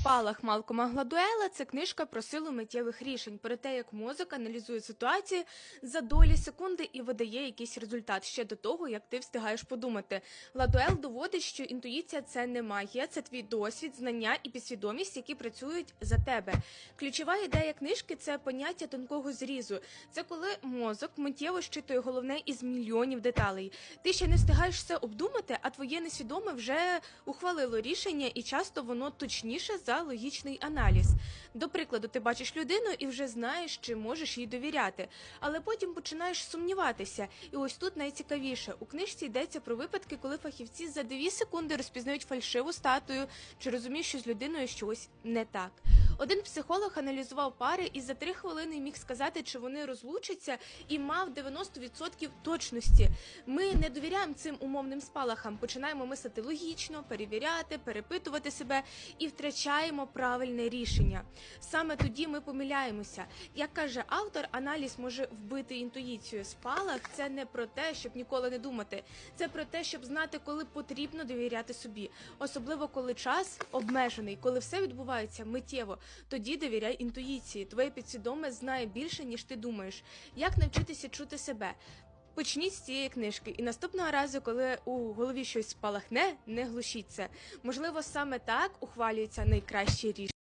Спалах Малкома Гладуела це книжка про силу миттєвих рішень, про те, як мозок аналізує ситуації за долі секунди і видає якийсь результат ще до того, як ти встигаєш подумати. Гладуел доводить, що інтуїція це не магія, це твій досвід, знання і підсвідомість, які працюють за тебе. Ключова ідея книжки це поняття тонкого зрізу. Це коли мозок миттєво щитує головне із мільйонів деталей. Ти ще не встигаєш все обдумати, а твоє несвідоме вже ухвалило рішення, і часто воно точніше за логічний аналіз. До прикладу, ти бачиш людину і вже знаєш, чи можеш їй довіряти, але потім починаєш сумніватися. І ось тут найцікавіше у книжці йдеться про випадки, коли фахівці за дві секунди розпізнають фальшиву статую чи розуміють, що з людиною щось не так. Один психолог аналізував пари і за три хвилини міг сказати, чи вони розлучаться, і мав 90% точності. Ми не довіряємо цим умовним спалахам. Починаємо мислити логічно, перевіряти, перепитувати себе і втрачаємо правильне рішення. Саме тоді ми помиляємося. Як каже автор, аналіз може вбити інтуїцію. Спалах це не про те, щоб ніколи не думати. Це про те, щоб знати, коли потрібно довіряти собі, особливо коли час обмежений, коли все відбувається миттєво. Тоді довіряй інтуїції. Твоє підсвідоме знає більше, ніж ти думаєш. Як навчитися чути себе? Почніть з цієї книжки, і наступного разу, коли у голові щось спалахне, не глушіться. Можливо, саме так ухвалюється найкраще рішення.